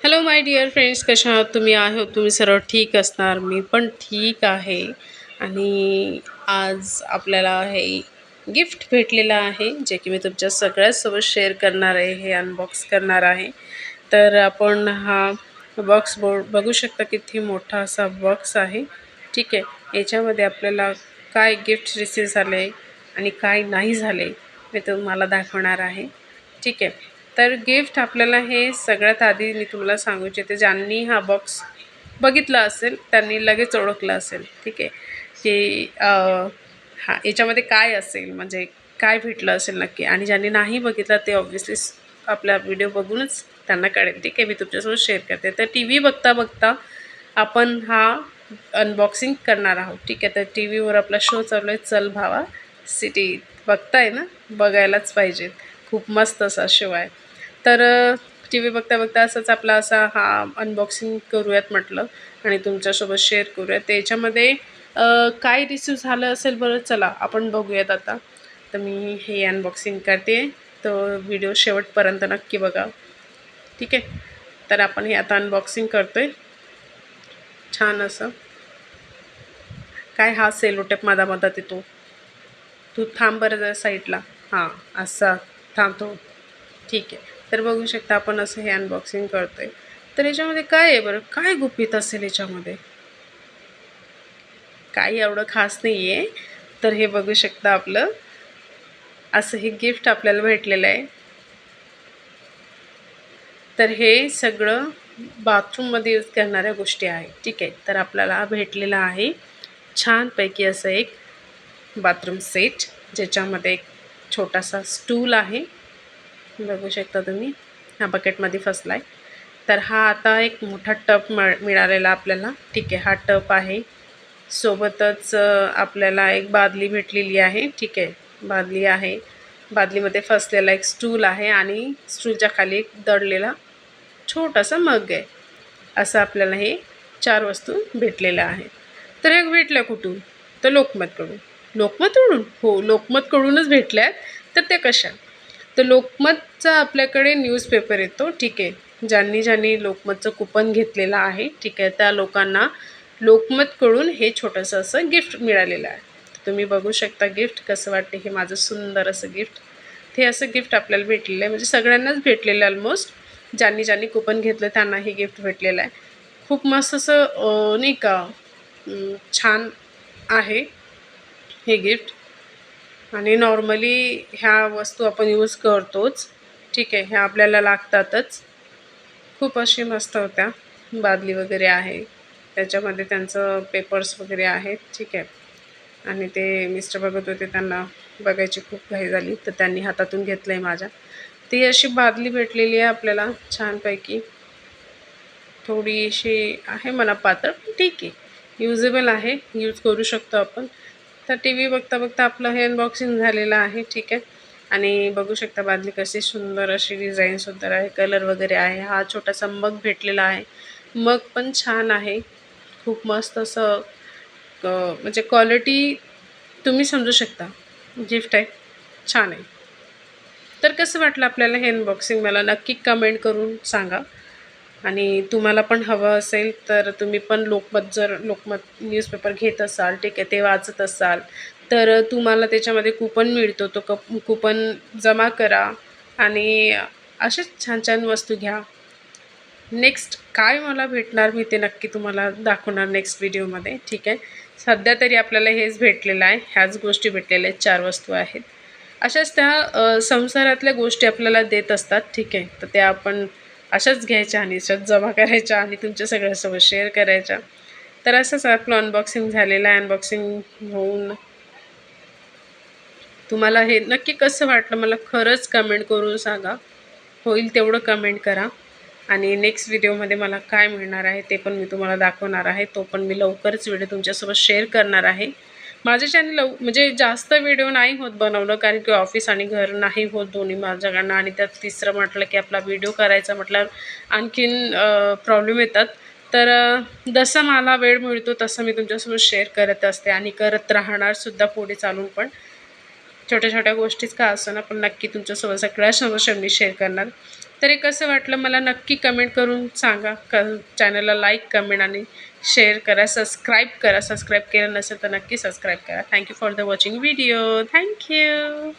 Hello my dear friends कशा आहात तुम्ही? आहोत तुम्ही सर्व ठीक असणार. मी पण ठीक आहे. आणि आज आपल्याला हे गिफ्ट भेटलेलं आहे जे की मी तुमच्या सगळ्यासोबत शेअर करणार आहे हे अनबॉक्स करणार आहे. तर आपण हा बॉक्स बोर्ड बघू शकता किती मोठा असा बॉक्स आहे. ठीक आहे? याच्यामध्ये आपल्याला काय गिफ्ट रिसीव झाले आणि काय नाही झाले मी तुम्हाला दाखवणार आहे. ठीक आहे? तर गिफ्ट आपल्याला हे सगळ्यात आधी मी तुम्हाला सांगू इच्छिते ज्यांनी हा बॉक्स बघितला असेल त्यांनी लगेच ओळखलं असेल ठीक आहे? की हा याच्यामध्ये काय असेल म्हणजे काय भेटलं असेल नक्की? आणि ज्यांनी नाही बघितलं ते ऑब्व्हियसली आपला व्हिडिओ बघूनच त्यांना कळेल ठीक आहे? मी तुमच्यासोबत शेअर करते. तर टी व्ही बघता बघता आपण हा अनबॉक्सिंग करणार आहोत ठीक आहे? तर टी व्हीवर आपला शो चालू आहे. चल भावा सिटी बघताय ना? बघायलाच पाहिजेत खूप मस्त असा शो आहे. तर टी व्ही बघता बघता असंच आपला असा हा अनबॉक्सिंग करूयात म्हटलं आणि तुमच्यासोबत शेअर करूयात. त्याच्यामध्ये काय रिसीव झालं असेल बरं? चला आपण बघूयात आता. तर मी हे अनबॉक्सिंग करते. तर व्हिडिओ शेवटपर्यंत नक्की बघा. ठीक आहे? तर आपण हे आता अनबॉक्सिंग करतो आहे छान असं. काय हा सेलोटेप माझा मधात येतो तू. थांब बरं जरा साईडला हां असा. थांबतो ठीक आहे. तर बघू शकता आपण असं हे अनबॉक्सिंग करतो आहे तर याच्यामध्ये काय आहे बरं? काय गुपित असेल याच्यामध्ये? काही एवढं खास नाही आहे तर हे बघू शकता आपलं. असं हे गिफ्ट आपल्याला भेटलेलं आहे. तर हे सगळं बाथरूममध्ये यूज करणाऱ्या गोष्टी आहेत. ठीक आहे. तर आपल्याला भेटलेलं आहे. छानपैकी असं एक बाथरूम सेट ज्याच्यामध्ये एक छोटासा स्टूल आहे. बघू शकता तुम्ही. हा बकेटमध्ये फसला आहे तर हा आता एक मोठा टप मिळालेला आपल्याला. ठीक आहे हा टप आहे. सोबतच आपल्याला एक बादली भेटलेली आहे. ठीक आहे बादली आहे. बादलीमध्ये फसलेला एक स्टूल आहे आणि स्टूलच्या खाली एक दडलेला छोटासा मग आहे. असं आपल्याला हे चार वस्तू भेटलेल्या आहेत. तर एक भेटल्या कुठून? तर लोकमतकडून. लोकमतकडून? हो लोकमतकडूनच भेटल्या आहेत. तर त्या कशा? तर लोकमतचा आपल्याकडे न्यूजपेपर येतो. ठीक आहे. ज्यांनी ज्यांनी लोकमतचं कुपन घेतलेलं आहे ठीक आहे. त्या लोकांना लोकमतकडून हे छोटंसं असं गिफ्ट मिळालेलं आहे. तुम्ही बघू शकता गिफ्ट कसं वाटते हे माझं सुंदर असं गिफ्ट ते असं गिफ्ट आपल्याला भेटलेलं आहे. म्हणजे सगळ्यांनाच भेटलेलं आहे ऑलमोस्ट ज्यांनी ज्यांनी कुपन घेतलं त्यांना हे गिफ्ट भेटलेलं आहे. खूप मस्त असं नाही का छान आहे हे गिफ्ट आणि नॉर्मली ह्या वस्तू आपण यूज करतोच. ठीक आहे ह्या आपल्याला लागतातच. खूप अशी मस्त होत्या. बादली वगैरे आहे. त्याच्यामध्ये त्यांचं पेपर्स वगैरे आहेत. ठीक आहे. आणि ते मिस्टर बघत होते त्यांना बघायची खूप घाई झाली. तर त्यांनी हातातून घेतलं आहे माझ्या. ती अशी बादली भेटलेली आहे आपल्याला छानपैकी. थोडीशी आहे मला पातळ ठीक आहे. युजेबल आहे. यूज करू शकतो आपण. तर टी व्ही बघता बघता आपलं हे अनबॉक्सिंग झालेलं आहे ठीक आहे. आणि बघू शकता बादली कशी सुंदर अशी डिझाईन सुंदर आहे कलर वगैरे आहे. हा छोटासा मग भेटलेला आहे. मग पण छान आहे. खूप मस्त असं म्हणजे क्वालिटी तुम्ही समजू शकता. गिफ्ट आहे. छान आहे. तर कसं वाटलं आपल्याला हे अनबॉक्सिंग मला नक्की कमेंट करून सांगा. आणि तुम्हाला पण हवं असेल तर तुम्ही पण लोकमत जर लोकमत न्यूजपेपर घेत असाल ठीक आहे ते वाचत असाल तर तुम्हाला त्याच्यामध्ये कुपन मिळतो. तो कप कुपन जमा करा आणि असेच छान छान वस्तू घ्या. नेक्स्ट काय मला भेटणार मी ते नक्की तुम्हाला दाखवणार नेक्स्ट व्हिडिओमध्ये ठीक आहे? सध्या तरी आपल्याला हेच भेटलेलं आहे. ह्याच गोष्टी भेटलेल्या आहेत चार वस्तू आहेत. अशाच त्या संसारातल्या गोष्टी आपल्याला देत असतात ठीक आहे? तर त्या आपण अशाच घ्यायच्या आणि अशाच जमा करायच्या आणि तुमच्या सगळ्यासोबत शेअर करायच्या. तर असंच आपलं अनबॉक्सिंग झालेलं आहे. अनबॉक्सिंग होऊन तुम्हाला हे नक्की कसं वाटलं मला खरंच कमेंट करून सांगा. होईल तेवढं कमेंट करा. आणि नेक्स्ट व्हिडिओमध्ये मला काय मिळणार आहे ते पण मी तुम्हाला दाखवणार आहे. तो पण मी लवकरच व्हिडिओ तुमच्यासोबत शेअर करणार आहे. माझे चॅनल लव म्हणजे जास्त व्हिडिओ नाही होत बनवलं कारण की ऑफिस आणि घर नाही होत दोन्ही माझ्याकडनं आणि त्यात तिसरं म्हटलं की आपला व्हिडिओ करायचा म्हटलं आणखीन प्रॉब्लेम येतात. तर जसं मला वेळ मिळतो तसं मी तुमच्यासोबत शेअर करत असते आणि करत राहणारसुद्धा पुढे चालून पण. छोट्या छोट्या गोष्टीच का असं ना पण नक्की तुमच्यासोबत सगळ्या समस्या मी शेअर करणार. तर हे कसं वाटलं मला नक्की कमेंट करून सांगा. क चॅनलला लाईक कमेंट आणि शेअर करा सबस्क्राईब करा. सबस्क्राईब केलं नसेल तर नक्की सबस्क्राईब करा. Thank you for the watching video thank you